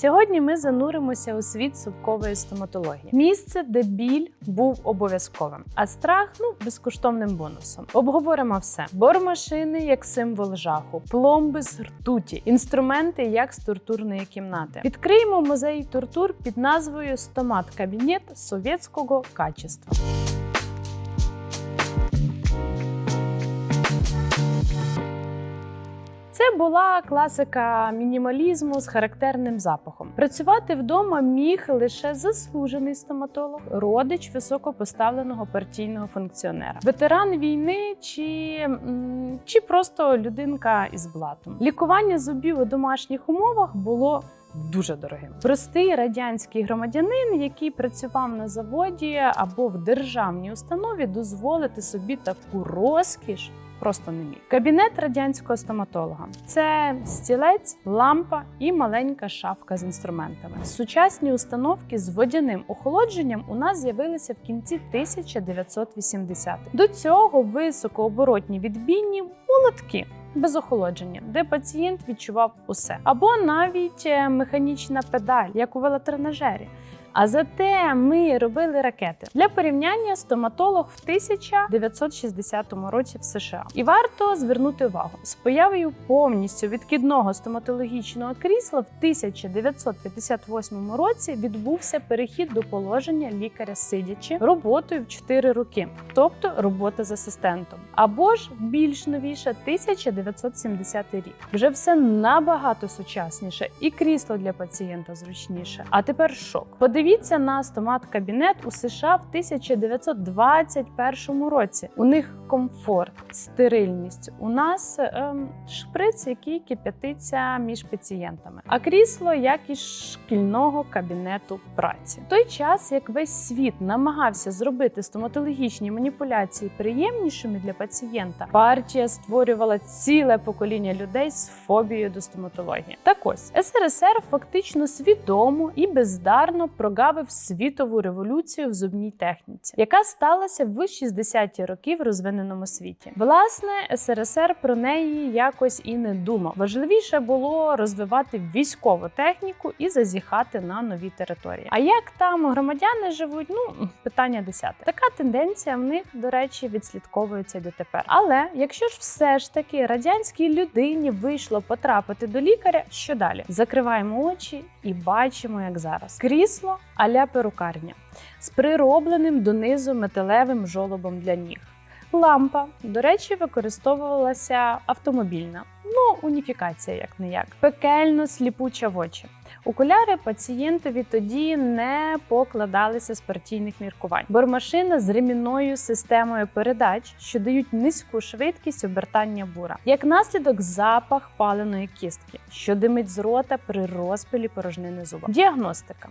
Сьогодні ми зануримося у світ супкової стоматології. Місце, де біль був обов'язковим, а страх ну безкоштовним бонусом. Обговоримо все: бормашини як символ жаху, пломби з ртуті, інструменти як з тортурної кімнати. Відкриємо музей тортур під назвою Стомат Кабінет совєтського качества. Була класика мінімалізму з характерним запахом. Працювати вдома міг лише заслужений стоматолог, родич високопоставленого партійного функціонера, ветеран війни чи, чи просто людинка із блатом. Лікування зубів у домашніх умовах було. Дуже дорогим. Простий радянський громадянин, який працював на заводі або в державній установі, дозволити собі таку розкіш просто не міг. Кабінет радянського стоматолога це стілець, лампа і маленька шафка з інструментами. Сучасні установки з водяним охолодженням у нас з'явилися в кінці 1980-х. До цього високооборотні відбійні молотки. Без охолодження, де пацієнт відчував усе, або навіть е, механічна педаль, як у велотренажері. А зате ми робили ракети для порівняння. Стоматолог в 1960 році в США. І варто звернути увагу з появою повністю відкидного стоматологічного крісла в 1958 році відбувся перехід до положення лікаря сидячи роботою в 4 роки, тобто робота з асистентом. Або ж більш новіша 1970 рік. Вже все набагато сучасніше, і крісло для пацієнта зручніше. А тепер шок. На стомат-кабінет у США в 1921 році. У них комфорт, стерильність. У нас ем, шприц, який кип'ятиться між пацієнтами, а крісло як із шкільного кабінету праці. В той час, як весь світ намагався зробити стоматологічні маніпуляції приємнішими для пацієнта, партія створювала ціле покоління людей з фобією до стоматології. Так ось СРСР фактично свідомо і бездарно прогавив світову революцію в зубній техніці, яка сталася в 60-ті роки в розвиненому світі. Власне, СРСР про неї якось і не думав. Важливіше було розвивати військову техніку і зазіхати на нові території. А як там громадяни живуть? Ну питання десяте. Така тенденція в них, до речі, відслідковується й дотепер. Але якщо ж все ж таки радянській людині вийшло потрапити до лікаря, що далі? Закриваємо очі і бачимо, як зараз крісло аля перукарня з приробленим донизу металевим жолобом для ніг. Лампа, до речі, використовувалася автомобільна. Ну, уніфікація, як не як. Пекельно сліпуча в очі. Окуляри пацієнтові тоді не покладалися з партійних міркувань. Бормашина з ремінною системою передач, що дають низьку швидкість обертання бура. Як наслідок, запах паленої кістки, що димить з рота при розпилі порожнини зуба. Діагностика.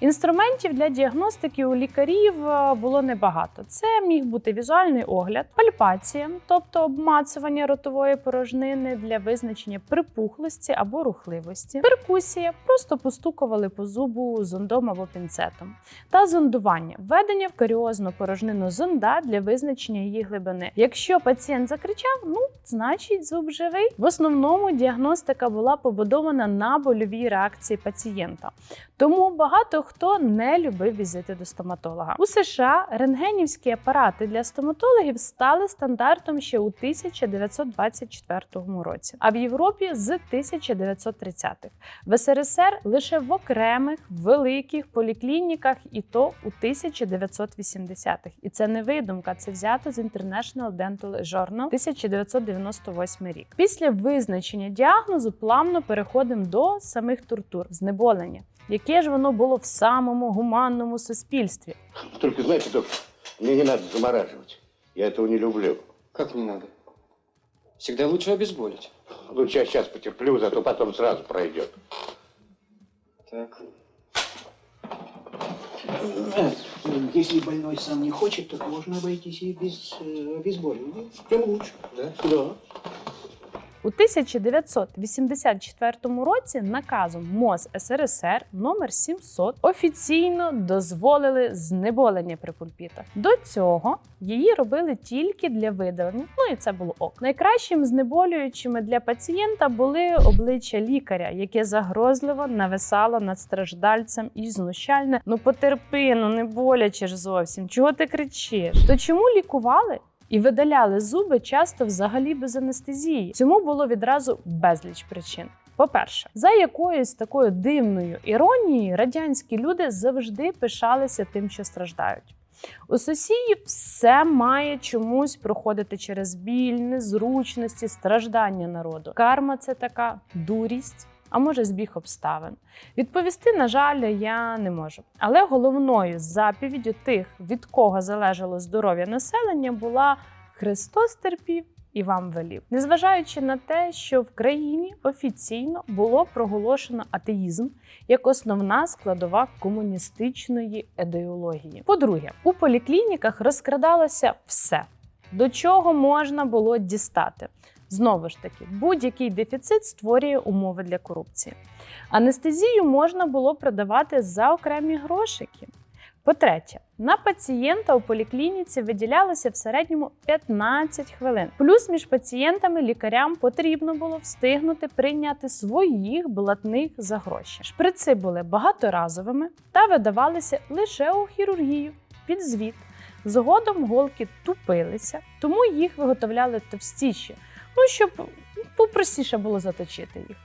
Інструментів для діагностики у лікарів е, було небагато. Це міг бути візуальний огляд, пальпація, тобто обмацування ротової порожнини для визначення припухлості або рухливості, перкусія, просто постукували по зубу зондом або пінцетом, та зондування, введення в каріозну порожнину зонда для визначення її глибини. Якщо пацієнт закричав, ну значить зуб живий. В основному діагностика була побудована на больовій реакції пацієнта. Тому багато хто не любив візити до стоматолога. У США рентгенівські апарати для стоматологів стали стандартом ще у 1924 році, а в Європі з 1930-х. В СРСР лише в окремих великих поліклініках, і то у 1980-х. І це не видумка, це взято з International Dental Journal 1998 рік. Після визначення діагнозу плавно переходимо до самих тортур, знеболення. Яке ж воно було в самому гуманному суспільстві? Только знаете, доктор, мне не надо замораживать. Я этого не люблю. Как не надо? Всегда лучше обезболить. Лучше я сейчас потерплю, зато потом сразу пройдет. Так. Если больной сам не хочет, то можно обойтись и без э, обезболивания. Тем лучше. Да? Да. У 1984 році наказом МОЗ СРСР номер 700 офіційно дозволили знеболення при пульпітах. До цього її робили тільки для видалення. Ну і це було ок. Найкращим знеболюючими для пацієнта були обличчя лікаря, яке загрозливо нависало над страждальцем і знущальне. Ну потерпи, ну не боляче ж зовсім. Чого ти кричиш? То чому лікували? І видаляли зуби часто взагалі без анестезії. Цьому було відразу безліч причин. По-перше, за якоюсь такою дивною іронією, радянські люди завжди пишалися тим, що страждають. У Сосії все має чомусь проходити через біль, незручності, страждання народу. Карма це така дурість, а може збіг обставин. Відповісти, на жаль, я не можу. Але головною заповіддю тих, від кого залежало здоров'я населення, була Христос терпів і вам велів. Незважаючи на те, що в країні офіційно було проголошено атеїзм як основна складова комуністичної ідеології. По-друге, у поліклініках розкрадалося все, до чого можна було дістати. Знову ж таки, будь-який дефіцит створює умови для корупції. Анестезію можна було продавати за окремі грошики. По-третє, на пацієнта у поліклініці виділялося в середньому 15 хвилин. Плюс між пацієнтами лікарям потрібно було встигнути прийняти своїх блатних за гроші. Шприци були багаторазовими та видавалися лише у хірургію під звіт. Згодом голки тупилися, тому їх виготовляли товстіші, ну щоб попростіше було заточити їх.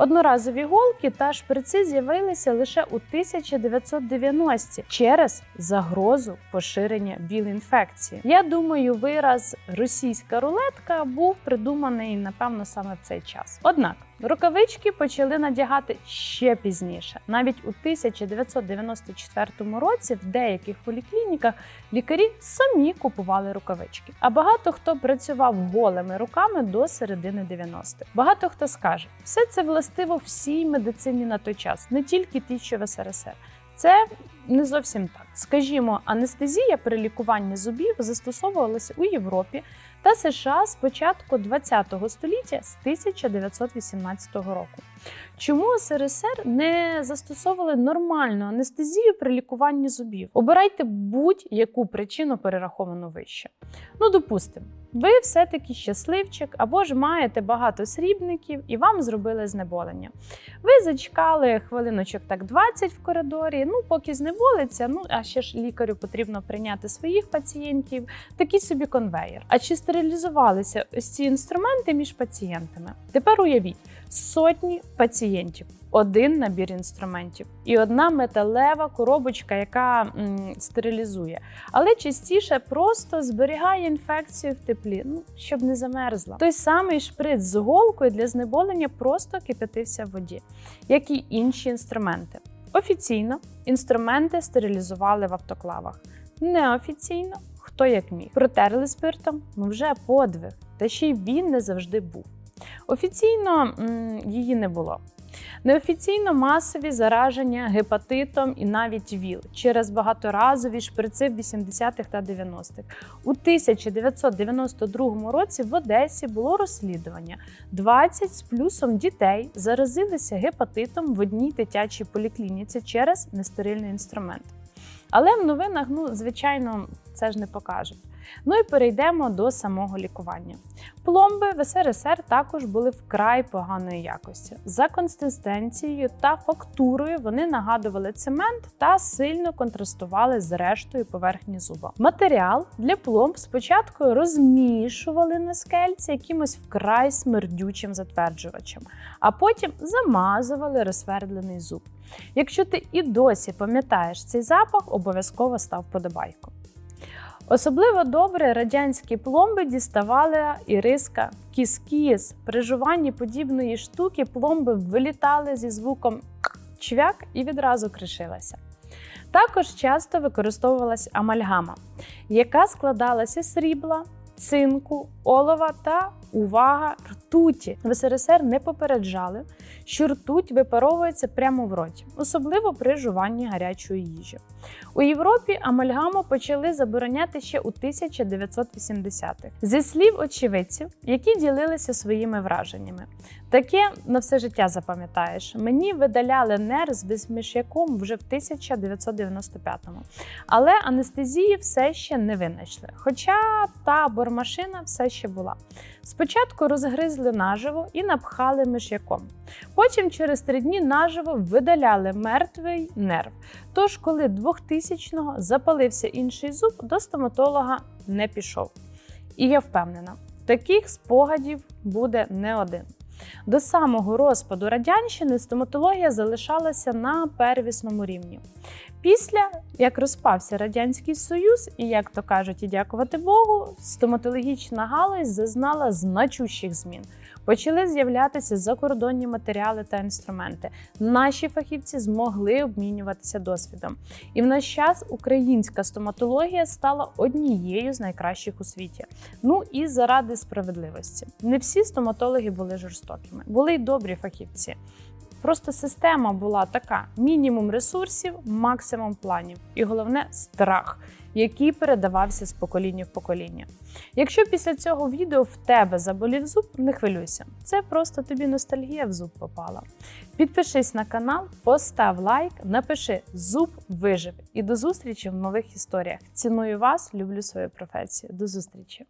Одноразові голки та шприци з'явилися лише у 1990-ті через загрозу поширення ВІЛ-інфекції. Я думаю, вираз російська рулетка був придуманий напевно саме в цей час. Однак рукавички почали надягати ще пізніше. Навіть у 1994 році в деяких поліклініках лікарі самі купували рукавички. А багато хто працював голими руками до середини 90-х. Багато хто скаже, все це властиво всій медицині на той час, не тільки ті, що в СРСР. Це не зовсім так. Скажімо, анестезія при лікуванні зубів застосовувалася у Європі та США з початку ХХ століття з 1918 року. Чому СРСР не застосовували нормальну анестезію при лікуванні зубів? Обирайте будь-яку причину перераховану вище. Ну, допустимо, ви все-таки щасливчик або ж маєте багато срібників і вам зробили знеболення. Ви зачекали хвилиночок так 20 в коридорі. Ну, поки знеболиться, ну а ще ж лікарю потрібно прийняти своїх пацієнтів, такий собі конвейер. А чи стерилізувалися ось ці інструменти між пацієнтами? Тепер уявіть сотні пацієнтів. Один набір інструментів і одна металева коробочка, яка м, стерилізує, але частіше просто зберігає інфекцію в теплі, ну щоб не замерзла. Той самий шприц з голкою для знеболення просто кипятився в воді, як і інші інструменти. Офіційно інструменти стерилізували в автоклавах. Неофіційно хто як міг. Протерли спиртом, ну вже подвиг, та ще й він не завжди був. Офіційно її не було. Неофіційно масові зараження гепатитом і навіть ВІЛ через багаторазові шприци в 80-х та 90-х. У 1992 році в Одесі було розслідування. 20 з плюсом дітей заразилися гепатитом в одній дитячій поліклініці через нестерильний інструмент. Але в новинах, ну, звичайно, це ж не покажуть. Ну і перейдемо до самого лікування. Пломби в СРСР також були вкрай поганої якості. За консистенцією та фактурою вони нагадували цемент та сильно контрастували з рештою поверхні зуба. Матеріал для пломб спочатку розмішували на скельці якимось вкрай смердючим затверджувачем, а потім замазували розсвердлений зуб. Якщо ти і досі пам'ятаєш цей запах, обов'язково став подобайку. Особливо добре радянські пломби діставали іриска кіс-кіс. При жуванні подібної штуки пломби вилітали зі звуком чвяк і відразу кришилася. Також часто використовувалась амальгама, яка складалася з срібла, цинку, олова та увага ртуті. В СРСР не попереджали, що ртуть випаровується прямо в роті, особливо при жуванні гарячої їжі. У Європі амальгаму почали забороняти ще у 1980-х. Зі слів очевидців, які ділилися своїми враженнями. Таке на все життя запам'ятаєш. Мені видаляли нерв з міш'яком вже в 1995-му. Але анестезії все ще не винайшли. Хоча та бормашина все ще була. Спочатку розгризли наживо і напхали миш'яком. Потім через три дні наживо видаляли мертвий нерв. Тож, коли 2000-го запалився інший зуб, до стоматолога не пішов. І я впевнена, таких спогадів буде не один. До самого розпаду радянщини стоматологія залишалася на первісному рівні. Після як розпався радянський союз, і як то кажуть, і дякувати Богу, стоматологічна галузь зазнала значущих змін. Почали з'являтися закордонні матеріали та інструменти. Наші фахівці змогли обмінюватися досвідом. І в наш час українська стоматологія стала однією з найкращих у світі. Ну і заради справедливості. Не всі стоматологи були жорстокими, були й добрі фахівці. Просто система була така: мінімум ресурсів, максимум планів, і головне страх, який передавався з покоління в покоління. Якщо після цього відео в тебе заболів зуб, не хвилюйся. Це просто тобі ностальгія в зуб попала. Підпишись на канал, постав лайк, напиши зуб вижив. І до зустрічі в нових історіях. Ціную вас, люблю свою професію. До зустрічі!